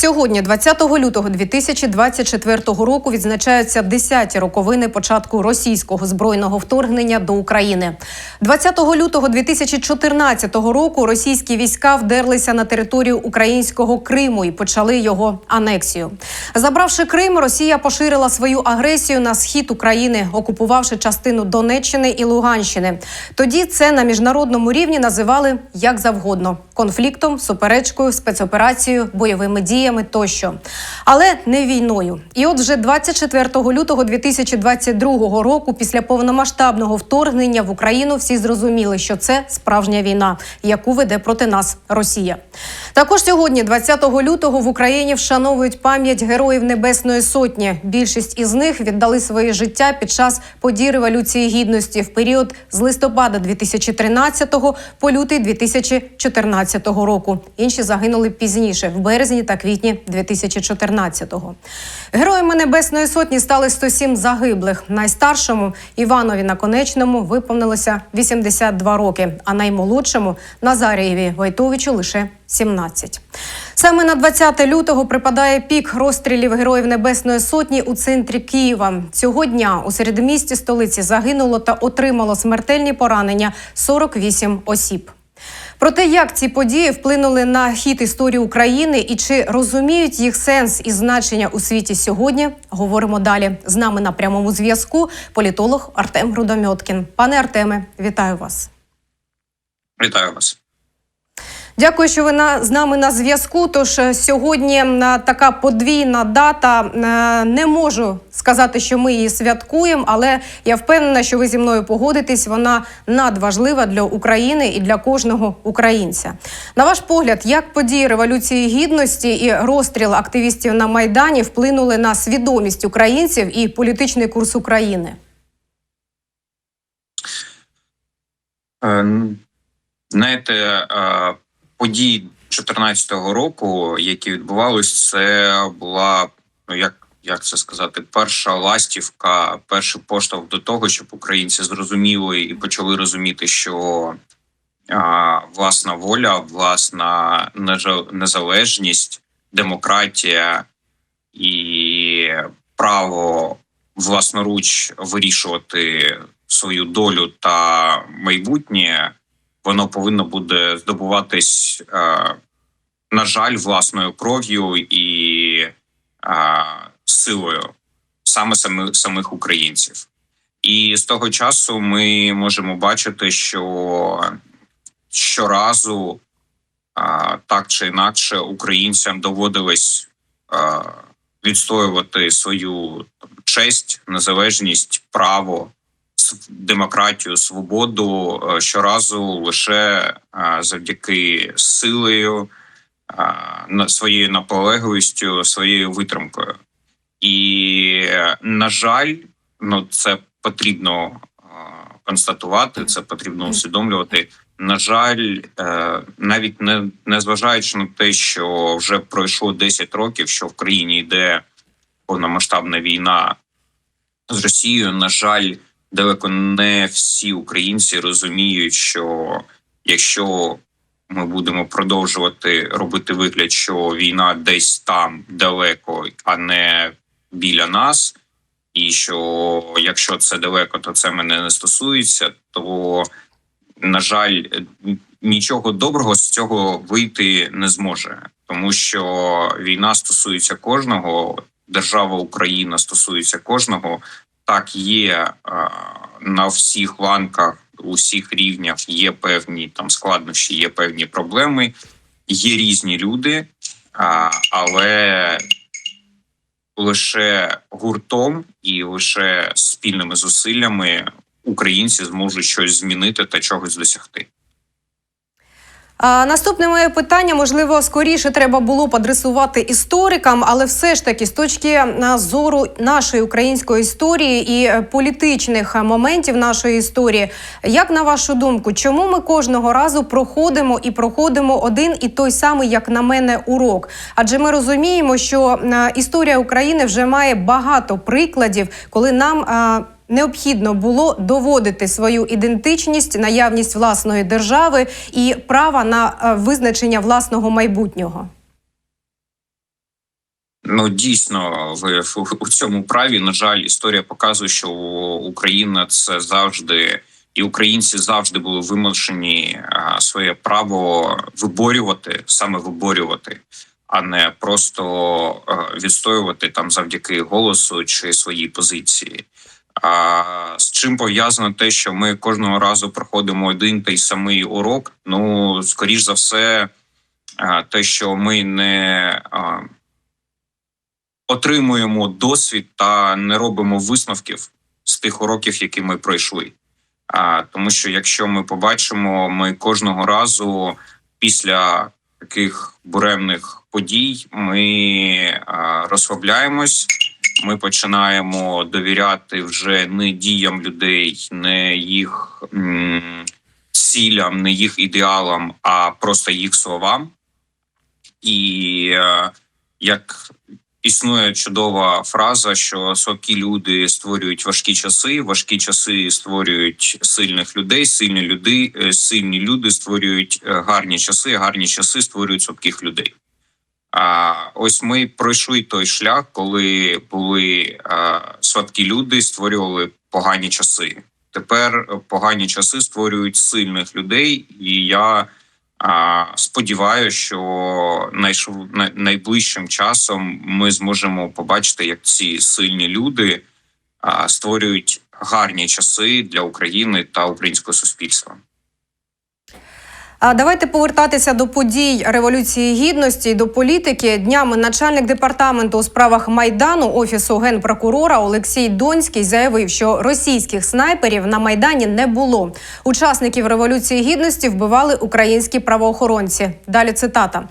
Сьогодні, 20 лютого 2024 року, відзначаються 10-ті роковини початку російського збройного вторгнення до України. 20 лютого 2014 року російські війська вдерлися на територію українського Криму і почали його анексію. Забравши Крим, Росія поширила свою агресію на схід України, окупувавши частину Донеччини і Луганщини. Тоді це на міжнародному рівні називали як завгодно конфліктом, суперечкою, спецоперацією, бойовими діями тощо, але не війною. І от вже 24 лютого 2022 року, після повномасштабного вторгнення в Україну, всі зрозуміли, що це справжня війна, яку веде проти нас Росія. Також сьогодні, 20 лютого, в Україні вшановують пам'ять героїв Небесної Сотні. Більшість із них віддали своє життя під час подій революції гідності в період з листопада 2013 по лютий 2014 року. Інші загинули пізніше, в березні та квітні 2014-го. Героями Небесної Сотні стали 107 загиблих. Найстаршому Іванові Наконечному виповнилося 82 роки, а наймолодшому Назарієві Войтовичу лише 17. Саме на 20 лютого припадає пік розстрілів героїв Небесної Сотні у центрі Києва. Цього дня у середмісті столиці загинуло та отримало смертельні поранення 48 осіб. Про те, як ці події вплинули на хід історії України і чи розуміють їх сенс і значення у світі сьогодні, говоримо далі. З нами на прямому зв'язку політолог Артем Рудомьоткін. Пане Артеме, вітаю вас. Вітаю вас. Дякую, що ви на з нами на зв'язку. Тож е, сьогодні така подвійна дата. Е, Не можу сказати, що ми її святкуємо, але я впевнена, що ви зі мною погодитесь. Вона надважлива для України і для кожного українця. На ваш погляд, як події революції гідності і розстріл активістів на майдані вплинули на свідомість українців і політичний курс України? Е, Знаєте, події 2014 року, які відбувалися, це була ну як, як це сказати, перша ластівка, перший поштовх до того, щоб українці зрозуміли і почали розуміти, що а, власна воля, власна незалежність, демократія і право власноруч вирішувати свою долю та майбутнє, воно повинно буде здобуватись, е, на жаль, власною кров'ю і е, силою саме самих, українців. І з того часу ми можемо бачити, що щоразу е, так чи інакше українцям доводилось відстоювати свою честь, незалежність, право, демократію, свободу е, щоразу лише е, завдяки силою, е, своєю наполегливістю, своєю витримкою. І, на жаль, ну це потрібно констатувати, це потрібно усвідомлювати. На жаль, навіть не, не зважаючи на те, що вже пройшло 10 років, що в країні йде повномасштабна війна з Росією. На жаль, далеко не всі українці розуміють, що якщо ми будемо продовжувати робити вигляд, що війна десь там далеко, а не біля нас, і що якщо це далеко, то це мене не стосується, то на жаль, нічого доброго з цього вийти не зможе, тому що війна стосується кожного, держава Україна стосується кожного. Так є е, на всіх ланках, усіх рівнях є певні там складнощі, є певні проблеми, є різні люди, але лише гуртом і лише спільними зусиллями українці зможуть щось змінити та чогось досягти. А, наступне моє питання, можливо, скоріше треба було б адресувати історикам, але все ж таки, з точки а, зору нашої української історії і е, політичних моментів нашої історії, як на вашу думку, чому ми кожного разу проходимо і проходимо один і той самий, як на мене, урок? Адже ми розуміємо, що історія України вже має багато прикладів, коли нам. Необхідно було доводити свою ідентичність, наявність власної держави і права на е, визначення власного майбутнього? Ну дійсно, ви в- у цьому праві. На жаль, історія показує, що Україна це завжди і українці завжди були вимушені своє право виборювати, саме виборювати, а не просто а, відстоювати там завдяки голосу чи своїй позиції. А з чим пов'язано те, що ми кожного разу проходимо один той самий урок? Ну скоріш за все, те, що ми не отримуємо досвід та не робимо висновків з тих уроків, які ми пройшли. А тому, що якщо ми побачимо, ми кожного разу після таких буремних подій ми розслабляємось. Ми починаємо довіряти вже не діям людей, не їх цілям, не їх ідеалам, а просто їх словам. І е, як існує чудова фраза, що слабкі люди створюють важкі часи, важкі часи створюють сильних людей, сильні люди, е, сильні люди створюють е, гарні часи, гарні часи створюють слабких людей. А ось ми пройшли той шлях, коли були слабкі люди, створювали погані часи. Тепер погані часи створюють сильних людей, і я а, сподіваюся, що найближчим часом ми зможемо побачити, як ці сильні люди а, створюють гарні часи для України та українського суспільства. А давайте повертатися до подій революції гідності і до політики. Днями начальник департаменту у справах майдану офісу генпрокурора Олексій Донський заявив, що російських снайперів на майдані не було. Учасників революції гідності вбивали українські правоохоронці. Далі цитата: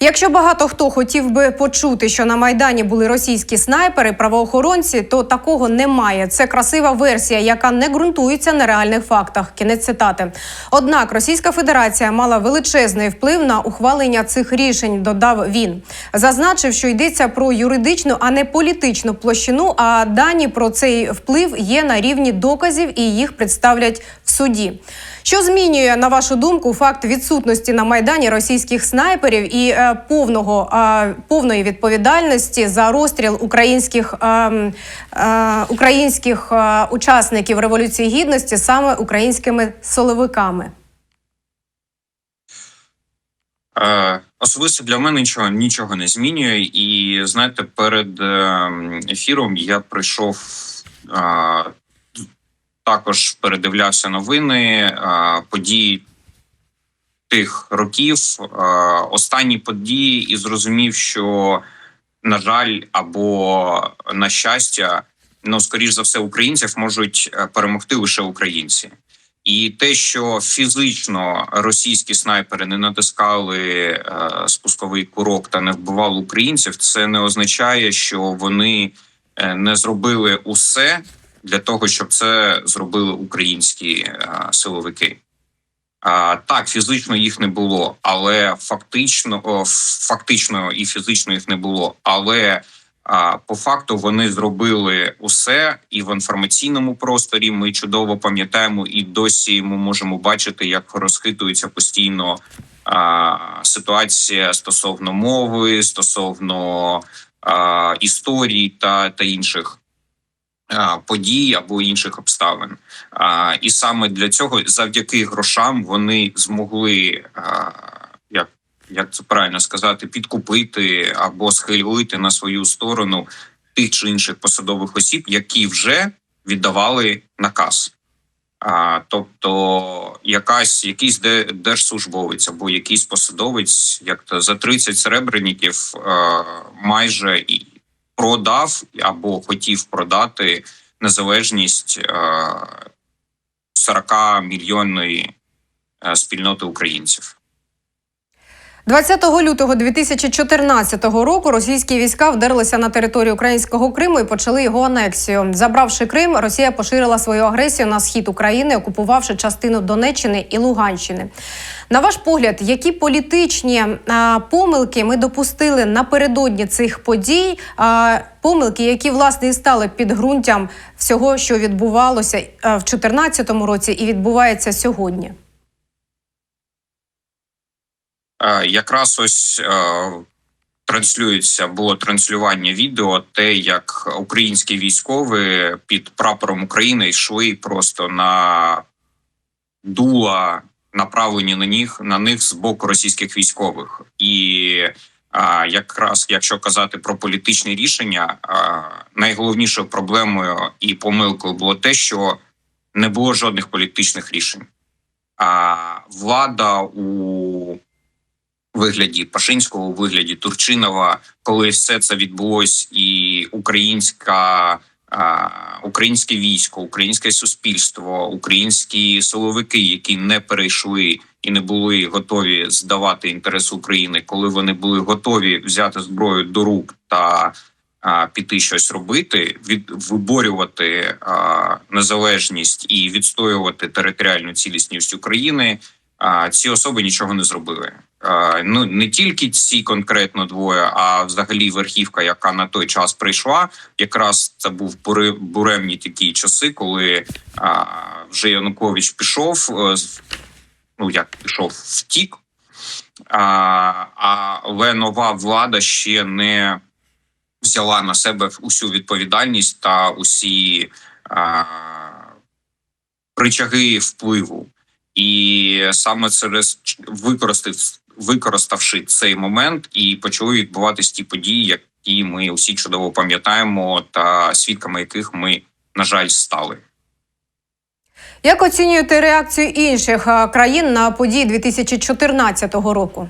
якщо багато хто хотів би почути, що на майдані були російські снайпери, правоохоронці, то такого немає. Це красива версія, яка не ґрунтується на реальних фактах. Кінець цитати. Однак Російська Федерація мала величезний вплив на ухвалення цих рішень. Додав він. Зазначив, що йдеться про юридичну, а не політичну площину. А дані про цей вплив є на рівні доказів і їх представлять в суді. Що змінює на вашу думку факт відсутності на майдані російських снайперів і е, повного е, повної відповідальності за розстріл українських е, е, українських е, учасників революції гідності саме українськими силовиками? Е, Особисто для мене нічого нічого не змінює. І знаєте, перед е, ефіром я прийшов е, також передивлявся новини е, події тих років, е, останні події, і зрозумів, що на жаль, або на щастя, ну скоріш за все, українців можуть е, перемогти лише українці. І те, що фізично російські снайпери не натискали е, спусковий курок та не вбивали українців, це не означає, що вони е, не зробили усе для того, щоб це зробили українські е, силовики. Так, фізично їх не було, але фактично, фактично і фізично їх не було. Але а, по факту вони зробили усе, і в інформаційному просторі ми чудово пам'ятаємо, і досі ми можемо бачити, як розхитується постійно а, ситуація стосовно мови, стосовно а, історії та, та інших. Подій або інших обставин, і саме для цього, завдяки грошам, вони змогли як це правильно сказати, підкупити або схилити на свою сторону тих чи інших посадових осіб, які вже віддавали наказ. А, тобто, якась якийсь де, держслужбовець або якийсь посадовець, як то за 30 серебряників, а, майже і продав або хотів продати незалежність а, 40 мільйонної а, спільноти українців. 20 лютого 2014 року російські війська вдерлися на територію українського Криму і почали його анексію. Забравши Крим, Росія поширила свою агресію на схід України, окупувавши частину Донеччини і Луганщини. На ваш погляд, які політичні а, помилки ми допустили напередодні цих подій? А, помилки, які власне і стали підґрунтям всього, що відбувалося в 2014 році і відбувається сьогодні? Е, Якраз ось е, транслюється було транслювання відео, те, як українські військові під прапором України йшли просто на дула, направлені на них на них з боку російських військових, і а, якраз якщо казати про політичні рішення, а, найголовнішою проблемою і помилкою було те, що не було жодних політичних рішень. А влада у вигляді Пашинського, у вигляді Турчинова, коли все це відбулось, і українська. Українське військо, українське суспільство, українські силовики, які не перейшли і не були готові здавати інтерес України, коли вони були готові взяти зброю до рук та а, піти щось робити, від виборювати а, незалежність і відстоювати територіальну цілісність України. А, ці особи нічого не зробили. Ну не тільки ці конкретно двоє, а взагалі верхівка, яка на той час прийшла, якраз це був буре- буремні такі часи, коли а, вже Янукович пішов. е, Ну як пішов, втік. А, але нова влада ще не взяла на себе усю відповідальність та усі а, ричаги впливу. І саме через використав, використавши цей момент, і почали відбуватись ті події, які ми усі чудово пам'ятаємо, та свідками яких ми, на жаль, стали. Як оцінюєте реакцію інших країн на події 2014 року?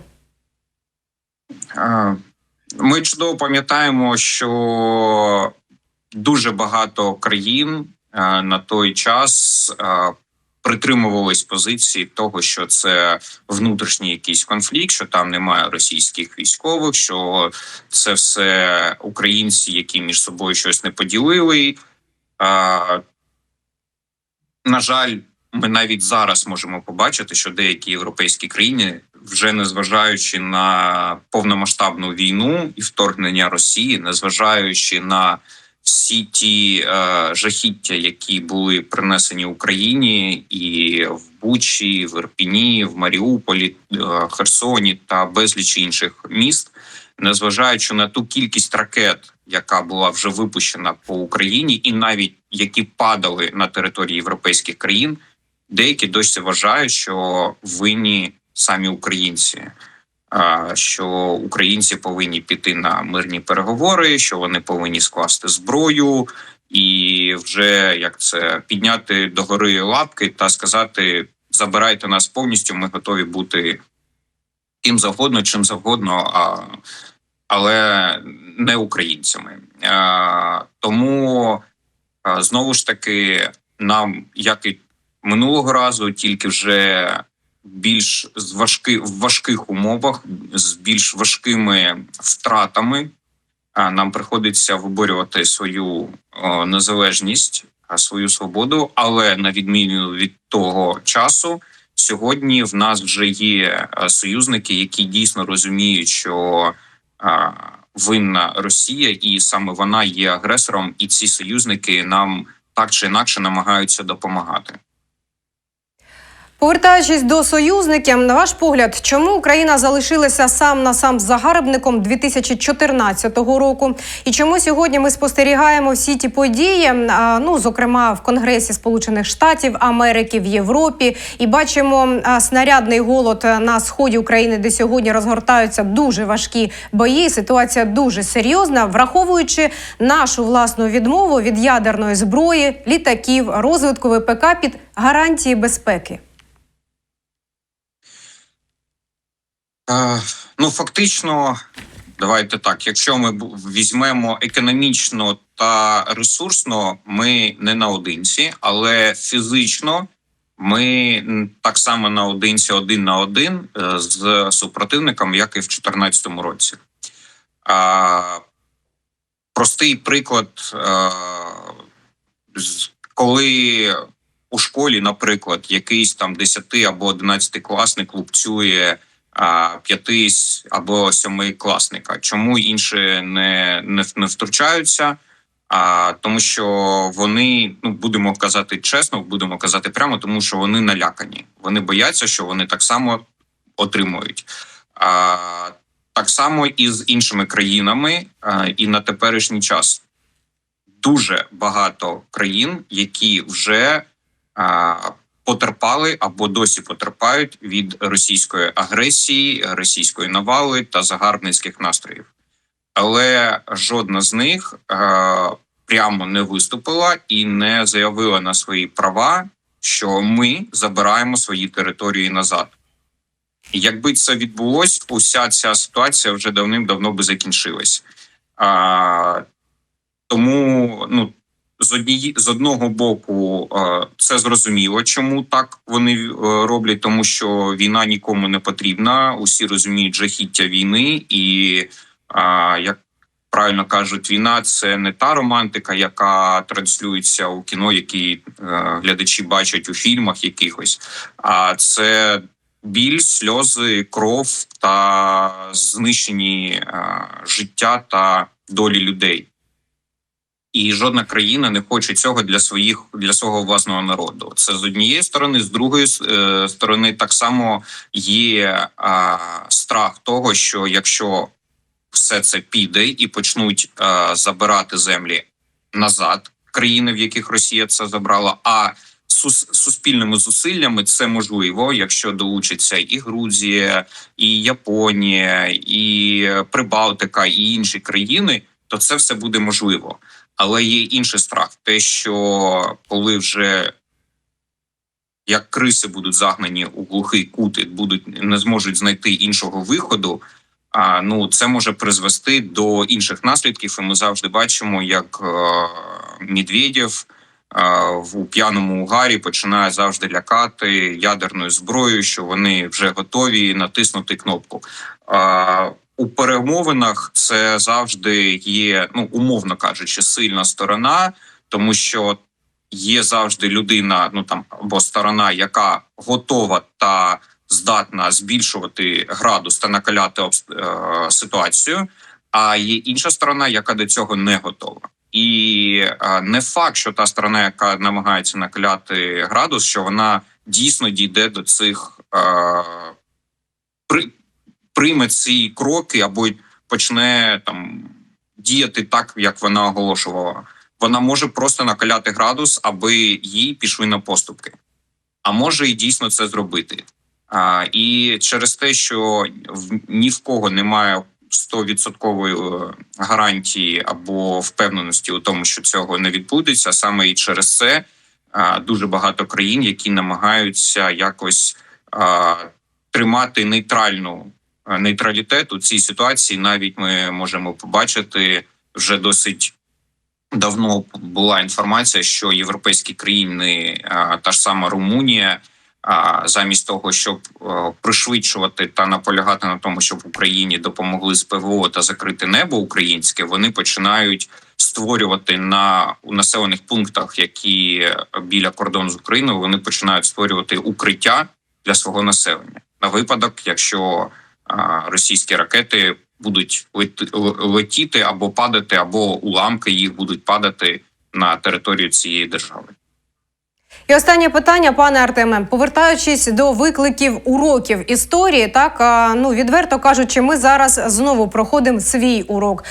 Ми чудово пам'ятаємо, що дуже багато країн на той час притримувались позиції того, що це внутрішній якийсь конфлікт, що там немає російських військових, що це все українці, які між собою щось не поділили. Е, На жаль, ми навіть зараз можемо побачити, що деякі європейські країни, вже незважаючи на повномасштабну війну і вторгнення Росії, незважаючи на всі ті е, жахіття, які були принесені Україні, і в Бучі, в Ірпіні, в Маріуполі, е, Херсоні та безліч інших міст, незважаючи на ту кількість ракет, яка була вже випущена по Україні, і навіть які падали на території європейських країн, деякі досі вважають, що винні самі українці. Що українці повинні піти на мирні переговори, що вони повинні скласти зброю, і вже як це підняти догори лапки та сказати: забирайте нас повністю, ми готові бути ким завгодно, чим завгодно, а, але не українцями. А, тому знову ж таки, нам, як і минулого разу, тільки вже більш з важки в важких умовах, з більш важкими втратами. Нам приходиться виборювати свою незалежність, свою свободу. Але на відміну від того часу, сьогодні в нас вже є союзники, які дійсно розуміють, що винна Росія, і саме вона є агресором, і ці союзники нам так чи інакше намагаються допомагати. Повертаючись до союзників, на ваш погляд, чому Україна залишилася сам на сам з загарбником 2014 року? І чому сьогодні ми спостерігаємо всі ті події? Ну, зокрема, в Конгресі Сполучених Штатів Америки, в Європі, і бачимо снарядний голод на сході України, де сьогодні розгортаються дуже важкі бої. Ситуація дуже серйозна, враховуючи нашу власну відмову від ядерної зброї, літаків, розвитку ВПК під гарантії безпеки. Е, Ну, фактично, давайте так. Якщо ми візьмемо економічно та ресурсно, ми не наодинці, але фізично ми так само наодинці один на один е, з супротивником, як і в 2014 році. А, простий приклад, е, коли у школі, наприклад, якийсь там 10 або 11 класник лупцює п'яти або сьомикласника. Чому інші не, не, не втручаються? А тому, що вони, ну будемо казати чесно, будемо казати прямо, тому що вони налякані. Вони бояться, що вони так само отримують. А, так само і з іншими країнами, а, і на теперішній час дуже багато країн, які вже а, потерпали або досі потерпають від російської агресії, російської навали та загарбницьких настроїв. Але жодна з них е, прямо не виступила і не заявила на свої права, що ми забираємо свої території назад. Якби це відбулось, уся ця ситуація вже давним-давно би закінчилась. А, тому ну, з однієї з одного боку, е, це зрозуміло, чому так вони е, роблять, тому що війна нікому не потрібна. Усі розуміють жахіття війни, і як правильно кажуть, війна це не та романтика, яка транслюється у кіно, які е, глядачі бачать у фільмах якихось, а це біль, сльози, кров та знищені е, життя та долі людей. І жодна країна не хоче цього для своїх для свого власного народу. Це з однієї сторони, з другої е, сторони, так само є а, страх того, що якщо все це піде і почнуть а, забирати землі назад, країни, в яких Росія це забрала, а сус, суспільними зусиллями це можливо, якщо долучиться і Грузія, і Японія, і Прибалтика, і інші країни, то це все буде можливо. Але є інший страх: те, що коли вже як криси будуть загнані у глухий кут будуть не зможуть знайти іншого виходу. А ну це може призвести до інших наслідків. І ми завжди бачимо, як е, Медведєв е, в у п'яному угарі починає завжди лякати ядерною зброєю, що вони вже готові натиснути кнопку. У перемовинах це завжди є, ну умовно кажучи, сильна сторона, тому що є завжди людина, ну там або сторона, яка готова та здатна збільшувати градус та накаляти е, ситуацію. А є інша сторона, яка до цього не готова. І е, не факт, що та сторона, яка намагається накаляти градус, що вона дійсно дійде до цих е, при, прийме ці кроки або почне там діяти так, як вона оголошувала. Вона може просто накаляти градус, аби їй пішли на поступки, а може і дійсно це зробити. А, і через те, що в ні в кого немає стовідсоткової е, гарантії або впевненості у тому, що цього не відбудеться, саме і через це а, дуже багато країн, які намагаються якось а, тримати нейтральну нейтралітет у цій ситуації. Навіть ми можемо побачити вже досить. Давно була інформація, що європейські країни, та ж сама Румунія, замість того, щоб е, пришвидшувати та наполягати на тому, щоб Україні допомогли з ПВО та закрити небо українське, вони починають створювати на у населених пунктах, які біля кордону з Україною, вони починають створювати укриття для свого населення на випадок, якщо російські ракети будуть лет- летіти або падати, або уламки їх будуть падати на територію цієї держави. І останнє питання, пане Артеме, повертаючись до викликів уроків історії, так ну відверто кажучи, ми зараз знову проходимо свій урок.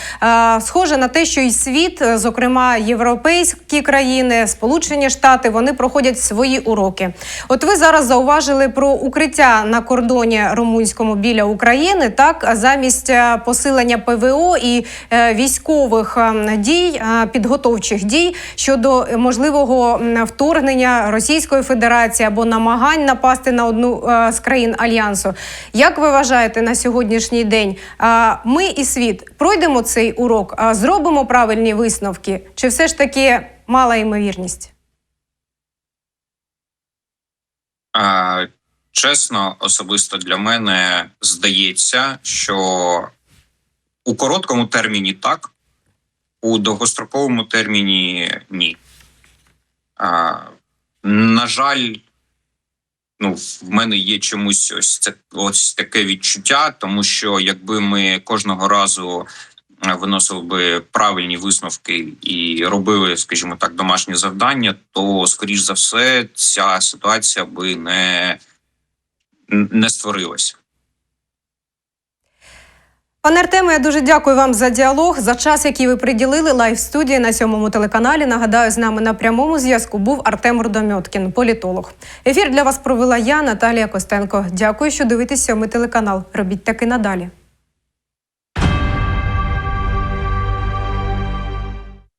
Схоже на те, що і світ, зокрема європейські країни, Сполучені Штати, вони проходять свої уроки. От ви зараз зауважили про укриття на кордоні румунському біля України, так замість е, посилення ПВО і е, військових е, дій, е, підготовчих дій щодо можливого вторгнення Російської Федерації або намагань напасти на одну е, з країн альянсу. Як ви вважаєте на сьогоднішній день? е, Ми і світ пройдемо цей урок, а зробимо правильні висновки, чи все ж таки мала ймовірність? А, чесно, особисто для мене здається, що у короткому терміні так, у довгостроковому терміні ні. А, на жаль, ну, в мене є чомусь ось це ось таке відчуття, тому що якби ми кожного разу е, виносили би правильні висновки і робили, скажімо так, домашні завдання, то скоріш за все ця ситуація би не, не створилася. Пане Артеме, я дуже дякую вам за діалог, за час, який ви приділили лайв студії на сьомому телеканалі. Нагадаю, з нами на прямому зв'язку був Артем Рудомьоткін, політолог. Ефір для вас провела я, Наталія Костенко. Дякую, що дивитесь сьомий телеканал. Робіть таки надалі.